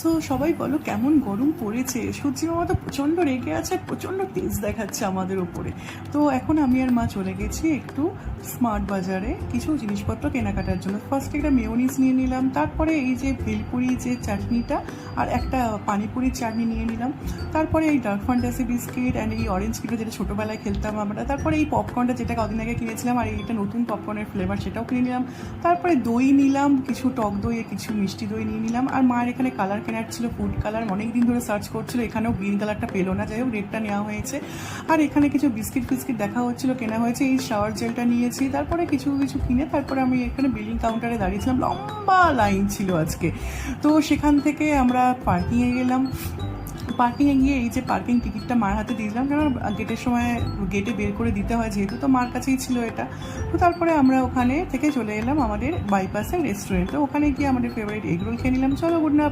So সবাই বলো কেমন গরম পড়েছে? সূর্যি মামা তো প্রচণ্ড রেগে আছে, প্রচণ্ড তেজ দেখাচ্ছে আমাদের ওপরে তো এখন আমি আর মা চলে গেছি একটু স্মার্ট বাজারে, কিছু জিনিসপত্র কেনাকাটার জন্য। ফার্স্ট একটা মেয়োনিজ নিয়ে নিলাম, তারপরে এই যে ভেলপুরি যে চাটনিটা, আর একটা পানিপুরির চাটনি নিয়ে নিলাম। তারপরে এই ডার্ক ফ্যান্টাসি বিস্কিট অ্যান্ড এই অরেঞ্জ কিটো যেটা ছোটোবেলায় খেলতাম আমরা, তারপরে এই পপকর্নটা যেটা কদিন আগে কিনেছিলাম, আর এইটা নতুন পপকর্নের ফ্লেভার সেটাও কিনে নিলাম। তারপরে দই নিলাম, কিছু টক দই, কিছু মিষ্টি দই নিয়ে নিলাম। আর মায়ের এখানে কালার কেনার ছিল ফুড কালার অনেক দিন ধরে সার্চ করছিল, এখানেও গ্রিন কালারটা পেল না। যাই হোক রেডটা নেওয়া হয়েছে। আর এখানে কিছু বিস্কিট ফিস্কিট দেখা হচ্ছিল, কেনা হয়েছে, এই শাওয়ার জেলটা নিয়েছি। তারপরে কিছু কিছু কিনে, তারপরে আমি এখানে বিলিং কাউন্টারে দাঁড়িয়েছিলাম। লম্বা লাইন ছিল আজকে। তো সেখান থেকে আমরা পার্কিংয়ে গেলাম। পার্কিংয়ে গিয়ে এই যে পার্কিং টিকিটটা মার হাতে দিলাম, কারণ গেটের সময় গেটে বের করে দিতে হয় যেহেতু, তো মার কাছেই ছিল এটা। তো তারপরে আমরা ওখানে থেকে চলে এলাম আমাদের বাইপাসের রেস্টুরেন্টে ওখানে গিয়ে আমাদের ফেভারিট এগ রোল খেয়ে নিলাম। চলো গুড